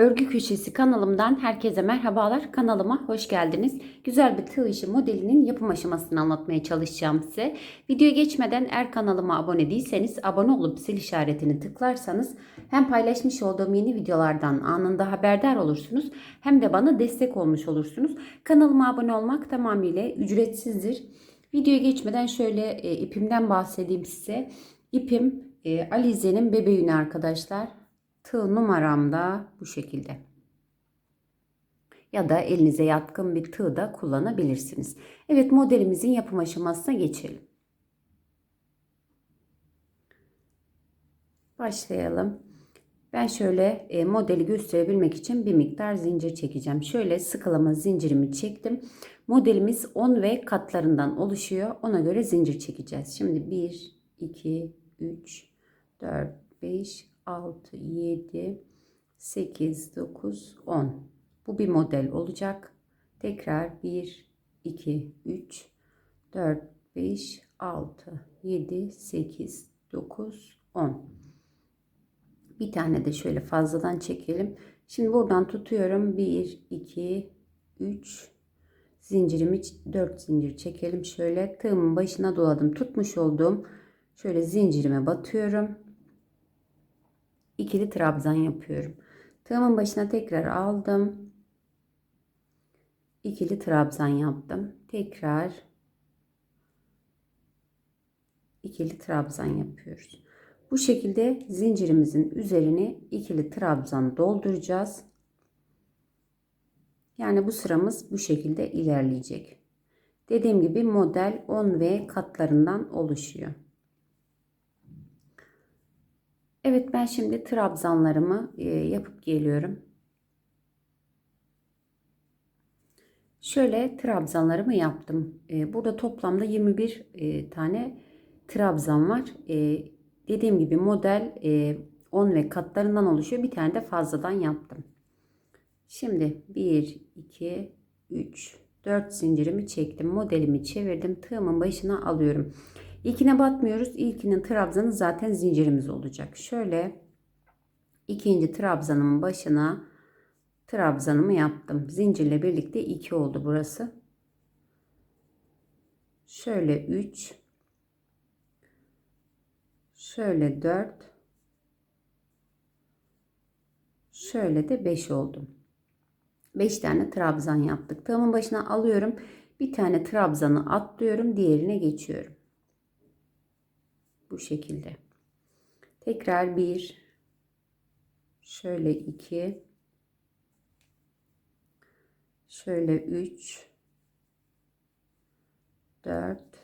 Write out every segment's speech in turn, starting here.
Örgü Köşesi kanalımdan herkese merhabalar. Kanalıma hoş geldiniz. Güzel bir tığ işi modelinin yapım aşamasını anlatmaya çalışacağım size. Videoya geçmeden eğer kanalıma abone değilseniz abone olup zil işaretini tıklarsanız hem paylaşmış olduğum yeni videolardan anında haberdar olursunuz hem de bana destek olmuş olursunuz. Kanalıma abone olmak tamamıyla ücretsizdir. Videoya geçmeden şöyle e, ipimden bahsedeyim size. İpim e, Alize'nin bebe yünü arkadaşlar. Tığ numaram da bu şekilde. Ya da elinize yatkın bir tığ da kullanabilirsiniz. Evet modelimizin yapım aşamasına geçelim. Başlayalım. Ben şöyle e, modeli gösterebilmek için bir miktar zincir çekeceğim. Şöyle sıkılama zincirimi çektim. Modelimiz 10 ve katlarından oluşuyor. Ona göre zincir çekeceğiz. Şimdi 1, 2, 3, 4, 5, 6, 7, 8, 9, 10. Bu bir model olacak. Tekrar 1, 2, 3, 4, 5, 6, 7, 8, 9, 10. Bir tane de şöyle fazladan çekelim. Şimdi buradan tutuyorum. 1, 2, 3, zincirimi 4 zincir çekelim. Şöyle tığımın başına doladım. Tutmuş olduğum şöyle zincirime batıyorum ikili trabzan yapıyorum. Tığımın başına tekrar aldım. İkili trabzan yaptım. Tekrar ikili trabzan yapıyoruz. Bu şekilde zincirimizin üzerini ikili trabzan dolduracağız. Yani bu sıramız bu şekilde ilerleyecek. Dediğim gibi model 10 ve katlarından oluşuyor. Evet ben şimdi trabzanlarımı e, yapıp geliyorum. Şöyle trabzanlarımı yaptım. E, burada toplamda 21 e, tane trabzan var. Dediğim gibi model 10 ve katlarından oluşuyor. Bir tane de fazladan yaptım. Şimdi 1, 2, 3, 4 zincirimi çektim. Modelimi çevirdim. Tığımın başına alıyorum. İlkine batmıyoruz. İlkinin trabzanı zaten zincirimiz olacak. Şöyle ikinci trabzanımın başına trabzanımı yaptım. Zincirle birlikte 2 oldu burası. Şöyle 3 şöyle 4 şöyle de 5 oldum. 5 tane trabzan yaptık. Tığımın başına alıyorum. Bir tane trabzanı atlıyorum. Diğerine geçiyorum. Bu şekilde. Tekrar bir, şöyle iki, şöyle üç, dört,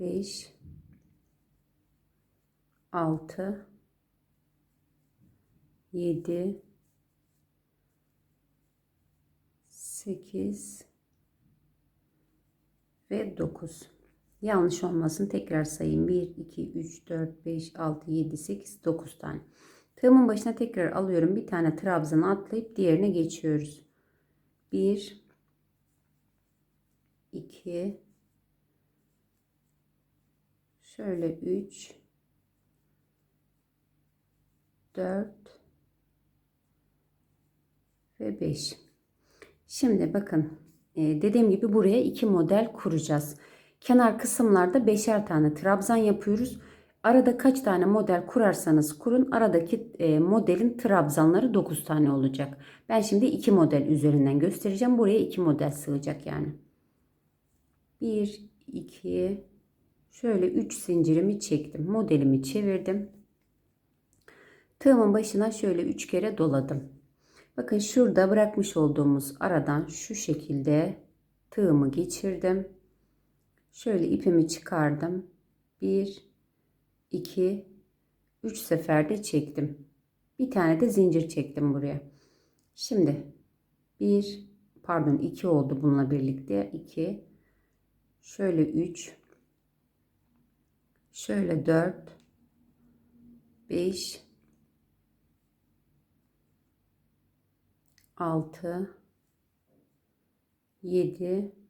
beş, altı, yedi, sekiz ve dokuz. Yanlış olmasın tekrar sayayım. 1, 2, 3, 4, 5, 6, 7, 8, 9 tane. Tığımın başına tekrar alıyorum. Bir tane trabzanı atlayıp diğerine geçiyoruz. 1, 2, şöyle 3, 4 ve 5. Şimdi bakın dediğim gibi buraya iki model kuracağız. Kenar kısımlarda beşer tane trabzan yapıyoruz. Arada kaç tane model kurarsanız kurun aradaki e, modelin trabzanları 9 tane olacak. Ben şimdi 2 model üzerinden göstereceğim. Buraya 2 model sığacak yani. 1, 2, şöyle 3 zincirimi çektim. Modelimi çevirdim. Tığımın başına şöyle 3 kere doladım. Bakın şurada bırakmış olduğumuz aradan şu şekilde tığımı geçirdim. Şöyle ipimi çıkardım. 1 2 3 seferde çektim. Bir tane de zincir çektim buraya. Şimdi 1 pardon 2 oldu bununla birlikte 2 şöyle 3 şöyle 4 5 6 7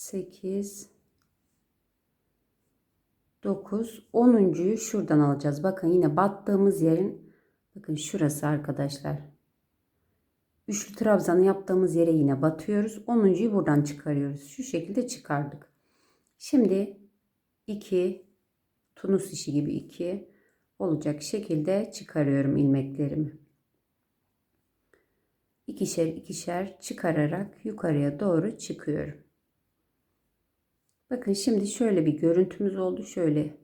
8 9, 10'uncuyu şuradan alacağız. Bakın yine battığımız yerin bakın şurası arkadaşlar. Üçlü trabzanı yaptığımız yere yine batıyoruz. 10'uncuyu buradan çıkarıyoruz. Şu şekilde çıkardık. Şimdi 2 tunus işi gibi 2 olacak şekilde çıkarıyorum ilmeklerimi. İkişer ikişer çıkararak yukarıya doğru çıkıyorum. Bakın şimdi şöyle bir görüntümüz oldu. Şöyle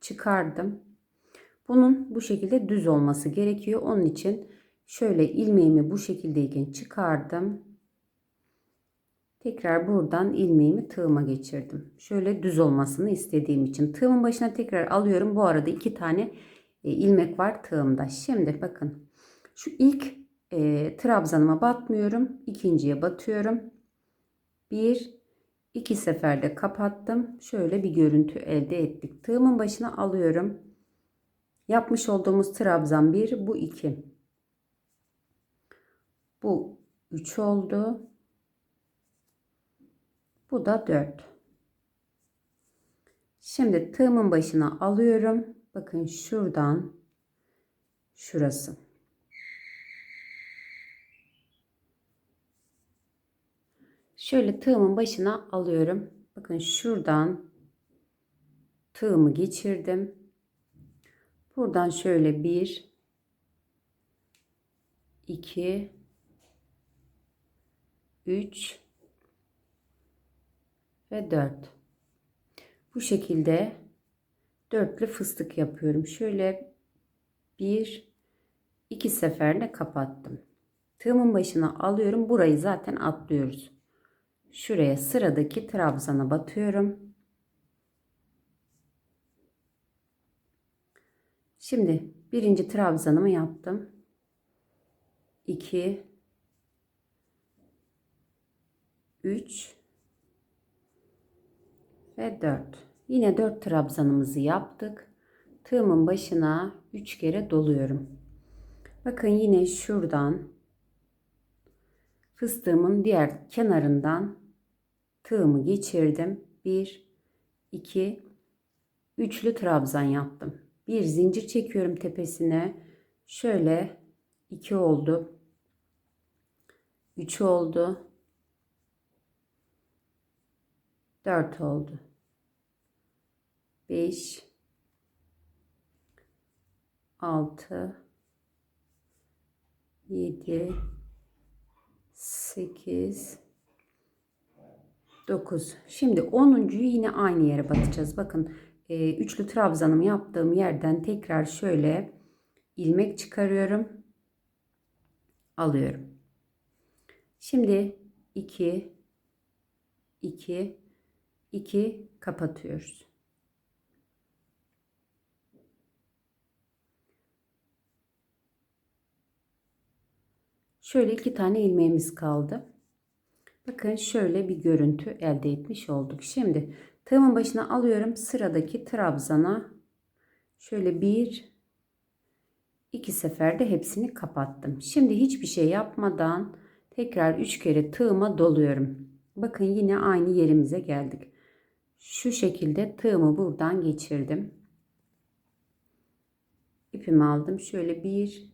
çıkardım. Bunun bu şekilde düz olması gerekiyor. Onun için şöyle ilmeğimi bu şekildeyken çıkardım. Tekrar buradan ilmeğimi tığıma geçirdim. Şöyle düz olmasını istediğim için. Tığımın başına tekrar alıyorum. Bu arada iki tane e, ilmek var tığımda. Şimdi bakın. Şu ilk e, trabzanıma batmıyorum. ikinciye batıyorum. Bir, iki seferde kapattım. Şöyle bir görüntü elde ettik. Tığımın başına alıyorum. Yapmış olduğumuz trabzan 1, bu 2. Bu 3 oldu. Bu da 4. Şimdi tığımın başına alıyorum. Bakın şuradan şurası. Şöyle tığımın başına alıyorum. Bakın şuradan tığımı geçirdim. Buradan şöyle 1 2 3 ve 4. Bu şekilde dörtlü fıstık yapıyorum. Şöyle bir iki seferde kapattım. Tığımın başına alıyorum. Burayı zaten atlıyoruz. Şuraya sıradaki trabzana batıyorum. Şimdi birinci trabzanımı yaptım. 2 3 ve 4. Yine 4 trabzanımızı yaptık. Tığımın başına 3 kere doluyorum. Bakın yine şuradan fıstığımın diğer kenarından tığımı geçirdim. 1 2 üçlü trabzan yaptım. Bir zincir çekiyorum tepesine. Şöyle 2 oldu. 3 oldu. 4 oldu. 5 6 7 8 9 şimdi 10'uncuyu yine aynı yere batacağız. Bakın e, üçlü trabzanımı yaptığım yerden tekrar şöyle ilmek çıkarıyorum. Alıyorum. Şimdi 2 2 2 kapatıyoruz. Şöyle iki tane ilmeğimiz kaldı. Bakın şöyle bir görüntü elde etmiş olduk. Şimdi tığımın başına alıyorum. Sıradaki trabzana şöyle bir iki seferde hepsini kapattım. Şimdi hiçbir şey yapmadan tekrar üç kere tığıma doluyorum. Bakın yine aynı yerimize geldik. Şu şekilde tığımı buradan geçirdim. İpimi aldım. Şöyle bir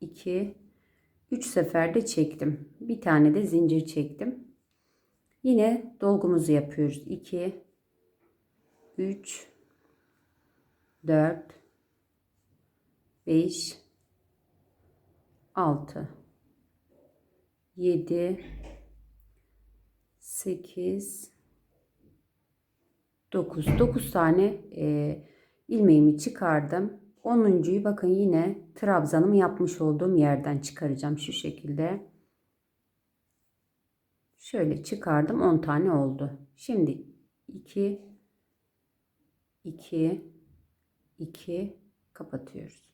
iki 3 seferde çektim. Bir tane de zincir çektim. Yine dolgumuzu yapıyoruz. 2 3 4 5 6 7 8 9 9 tane e, ilmeğimi çıkardım. 10'uncuyu bakın yine trabzanımı yapmış olduğum yerden çıkaracağım şu şekilde. Şöyle çıkardım 10 tane oldu. Şimdi 2 2 2 kapatıyoruz.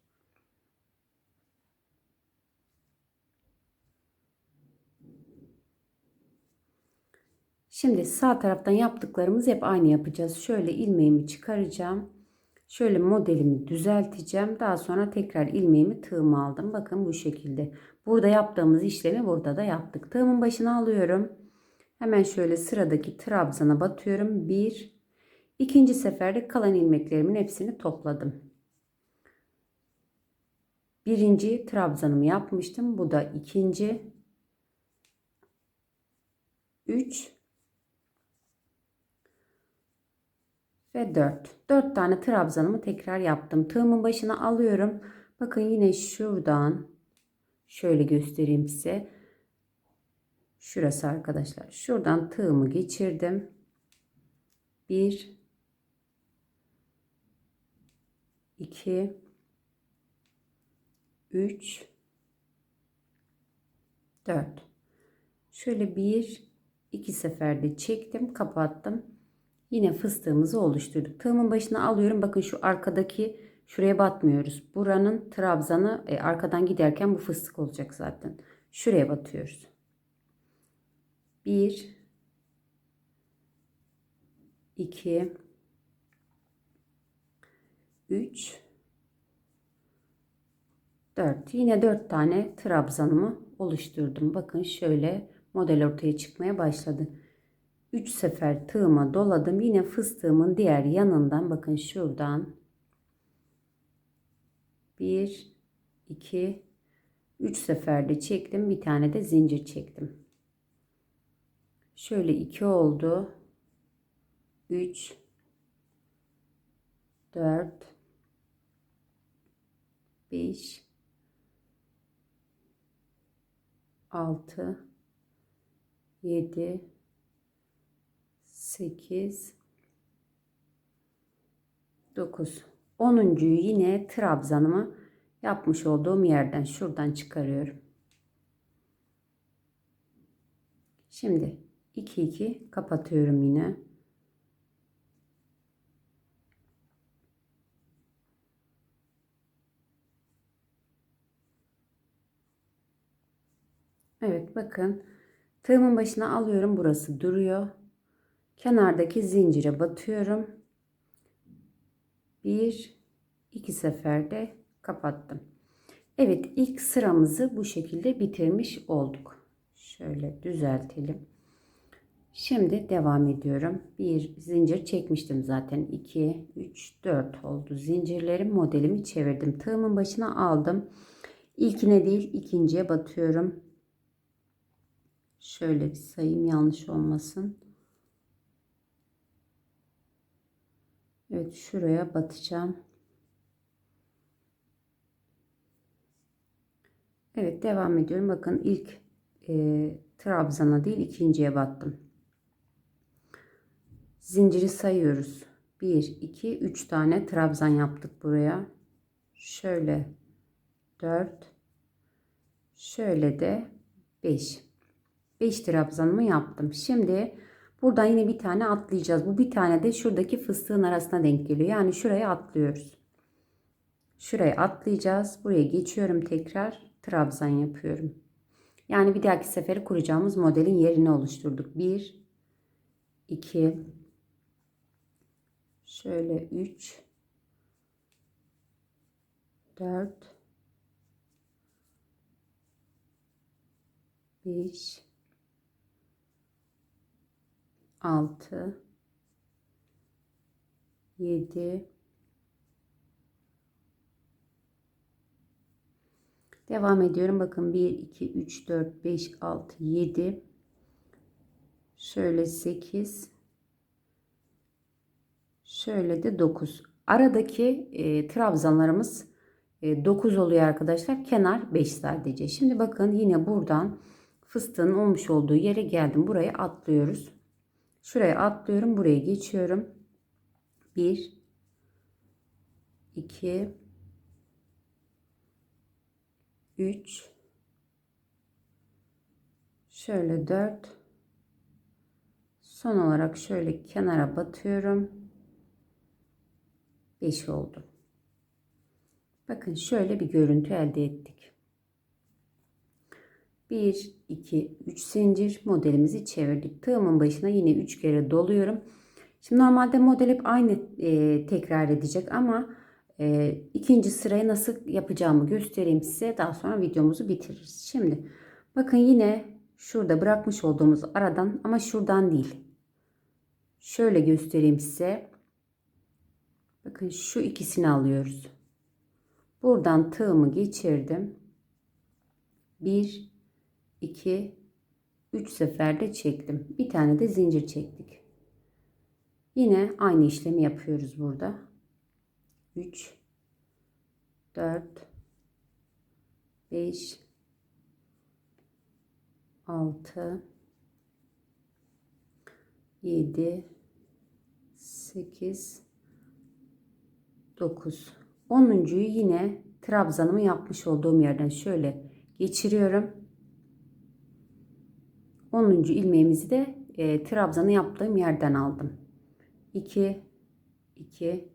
Şimdi sağ taraftan yaptıklarımız hep aynı yapacağız. Şöyle ilmeğimi çıkaracağım. Şöyle modelimi düzelteceğim. Daha sonra tekrar ilmeğimi tığıma aldım. Bakın bu şekilde. Burada yaptığımız işlemi burada da yaptık. Tığımın başına alıyorum. Hemen şöyle sıradaki trabzana batıyorum. 1 İkinci seferde kalan ilmeklerimin hepsini topladım. Birinci trabzanımı yapmıştım. Bu da ikinci. Üç ve dört. Dört tane trabzanımı tekrar yaptım. Tığımın başına alıyorum. Bakın yine şuradan şöyle göstereyim size. Şurası arkadaşlar. Şuradan tığımı geçirdim. Bir 2 3 4 şöyle bir iki seferde çektim kapattım yine fıstığımızı oluşturduk. Tığımın başına alıyorum. Bakın şu arkadaki şuraya batmıyoruz. Buranın trabzanı e, arkadan giderken bu fıstık olacak zaten. Şuraya batıyoruz. 1 2 3 4 yine 4 tane trabzanımı oluşturdum. Bakın şöyle model ortaya çıkmaya başladı. 3 sefer tığıma doladım. Yine fıstığımın diğer yanından bakın şuradan 1 2 3 seferde çektim. Bir tane de zincir çektim. Şöyle 2 oldu. 3 4 5 6 7 8 9 10. yine trabzanımı yapmış olduğum yerden şuradan çıkarıyorum. Şimdi 2 2 kapatıyorum yine. Evet bakın tığımın başına alıyorum burası duruyor. Kenardaki zincire batıyorum. Bir iki seferde kapattım. Evet ilk sıramızı bu şekilde bitirmiş olduk. Şöyle düzeltelim. Şimdi devam ediyorum. Bir zincir çekmiştim zaten. 2, 3, 4 oldu. Zincirlerim modelimi çevirdim. Tığımın başına aldım. İlkine değil ikinciye batıyorum. Şöyle bir sayayım yanlış olmasın. Evet şuraya batacağım. Evet devam ediyorum. Bakın ilk e, trabzana değil ikinciye battım. Zinciri sayıyoruz. 1, 2, 3 tane trabzan yaptık buraya. Şöyle 4. Şöyle de 5. 5 trabzanımı yaptım. Şimdi buradan yine bir tane atlayacağız. Bu bir tane de şuradaki fıstığın arasına denk geliyor. Yani şuraya atlıyoruz. Şuraya atlayacağız. Buraya geçiyorum tekrar. Trabzan yapıyorum. Yani bir dahaki seferi kuracağımız modelin yerini oluşturduk. 1 2 şöyle 3 4 5 6 7 Devam ediyorum. Bakın 1 2 3 4 5 6 7 şöyle 8 şöyle de 9. Aradaki e, trabzanlarımız e, 9 oluyor arkadaşlar. Kenar 5 sadece. Şimdi bakın yine buradan fıstığın olmuş olduğu yere geldim. Buraya atlıyoruz. Şuraya atlıyorum. Buraya geçiyorum. 1 2 3 şöyle 4 son olarak şöyle kenara batıyorum 5 oldu bakın şöyle bir görüntü elde ettik 1 2 3 zincir. Modelimizi çevirdik. Tığımın başına yine 3 kere doluyorum. Şimdi normalde model hep aynı e, tekrar edecek ama e, ikinci sırayı nasıl yapacağımı göstereyim size. Daha sonra videomuzu bitiririz. Şimdi bakın yine şurada bırakmış olduğumuz aradan ama şuradan değil. Şöyle göstereyim size. Bakın şu ikisini alıyoruz. Buradan tığımı geçirdim. 1 2 3 seferde çektim. Bir tane de zincir çektik. Yine aynı işlemi yapıyoruz burada. 3 4 5 6 7 8 9 10.yu yine trabzanımı yapmış olduğum yerden şöyle geçiriyorum. 10. ilmeğimizi de e, trabzanı yaptığım yerden aldım. 2 2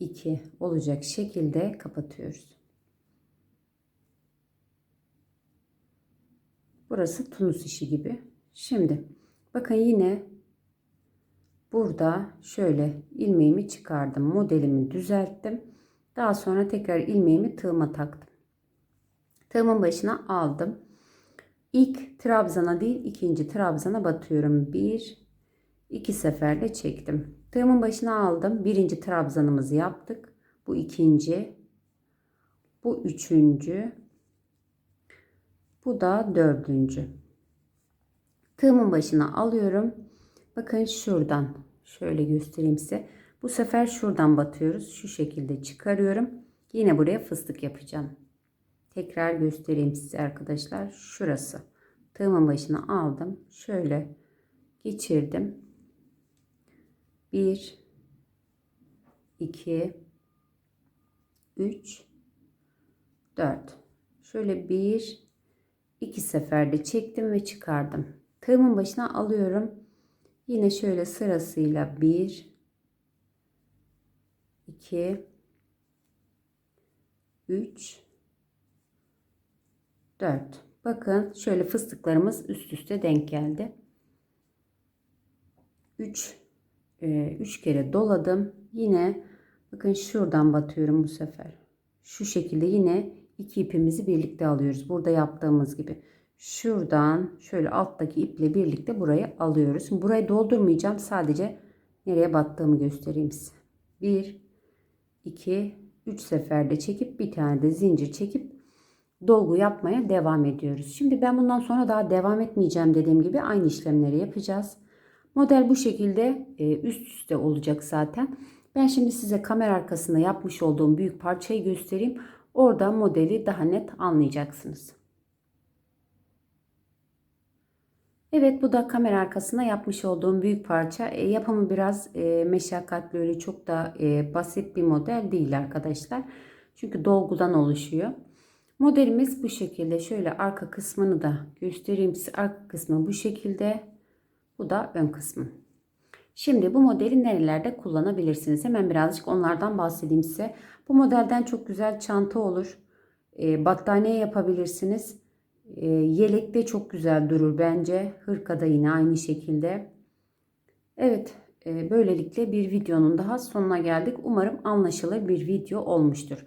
2 olacak şekilde kapatıyoruz. Burası tunus işi gibi. Şimdi bakın yine burada şöyle ilmeğimi çıkardım. Modelimi düzelttim. Daha sonra tekrar ilmeğimi tığıma taktım. Tığımın başına aldım. İlk trabzana değil ikinci trabzana batıyorum. Bir, iki seferde çektim. Tığımın başına aldım. Birinci trabzanımızı yaptık. Bu ikinci. Bu üçüncü. Bu da dördüncü. Tığımın başına alıyorum. Bakın şuradan şöyle göstereyim size. Bu sefer şuradan batıyoruz. Şu şekilde çıkarıyorum. Yine buraya fıstık yapacağım. Tekrar göstereyim size arkadaşlar. Şurası. Tığımın başına aldım. Şöyle geçirdim. 1 2 3 4 Şöyle bir iki seferde çektim ve çıkardım. Tığımın başına alıyorum. Yine şöyle sırasıyla 1 2 3 4 bakın şöyle fıstıklarımız üst üste denk geldi. 3 3 kere doladım. Yine bakın şuradan batıyorum bu sefer. Şu şekilde yine iki ipimizi birlikte alıyoruz. Burada yaptığımız gibi. Şuradan şöyle alttaki iple birlikte burayı alıyoruz. Şimdi burayı doldurmayacağım. Sadece nereye battığımı göstereyim size. 1 2 3 seferde çekip bir tane de zincir çekip dolgu yapmaya devam ediyoruz. Şimdi ben bundan sonra daha devam etmeyeceğim dediğim gibi aynı işlemleri yapacağız. Model bu şekilde e, üst üste olacak zaten. Ben şimdi size kamera arkasında yapmış olduğum büyük parçayı göstereyim. Orada modeli daha net anlayacaksınız. Evet bu da kamera arkasında yapmış olduğum büyük parça. E, yapımı biraz e, meşakkatli öyle çok da e, basit bir model değil arkadaşlar. Çünkü dolgudan oluşuyor. Modelimiz bu şekilde. Şöyle arka kısmını da göstereyim size. Arka kısmı bu şekilde. Bu da ön kısmı. Şimdi bu modeli nerelerde kullanabilirsiniz? Hemen birazcık onlardan bahsedeyim size. Bu modelden çok güzel çanta olur. E, battaniye yapabilirsiniz. E, yelek de çok güzel durur bence. Hırkada yine aynı şekilde. Evet e, böylelikle bir videonun daha sonuna geldik. Umarım anlaşılır bir video olmuştur.